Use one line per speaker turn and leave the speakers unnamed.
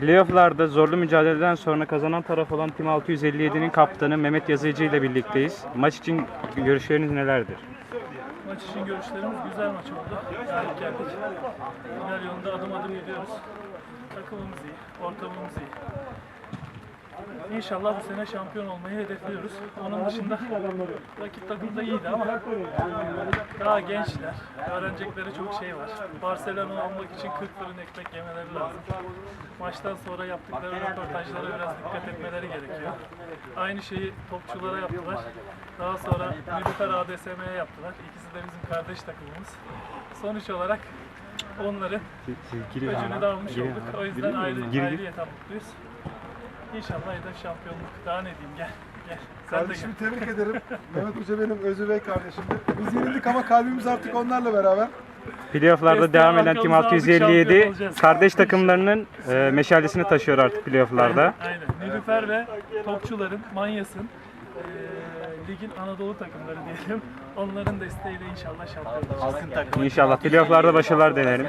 Playoff'larda zorlu mücadeleden sonra kazanan taraf olan Tim 657'nin kaptanı Mehmet Yazıcı ile birlikteyiz. Maç için görüşleriniz nelerdir?
Maç için görüşlerimiz güzel maç oldu. Galip geldik. Final yolunda adım adım gidiyoruz. Takımımız iyi, ortamımız iyi. İnşallah bu sene şampiyon olmayı hedefliyoruz. Onun dışında rakip takım da iyiydi ama daha gençler. Öğrenecekleri çok şey var. Barcelona olmak için 40 fırın ekmek yemeleri lazım. Maçtan sonra yaptıkları röportajlara biraz dikkat etmeleri gerekiyor. Aynı şeyi topçulara yaptılar. Daha sonra Nilüfer ADSM'ye yaptılar. İkisi de bizim kardeş takımımız. Sonuç olarak onların öcünü de almış olduk. O yüzden ayrı, ayrıyeten mutluyuz. İnşallah hedef şampiyonluk. Daha ne diyeyim gel. Gel. Sen de gel.
Kardeşimi tebrik ederim. Mehmet Hoca benim Özü Bey kardeşimdi. Biz yenildik ama kalbimiz artık onlarla beraber.
Playoff'larda devam eden
aldık, şampiyon
657
olacağız.
kardeş takımlarının e, meşalesini taşıyor artık playoff'larda.
Aynen. Nilüfer ve topçuların, Manyas'ın eee, ligin Anadolu takımları diyelim. Onların desteğiyle inşallah şampiyon olacağız.
İnşallah playoff'larda başarılar dilerim.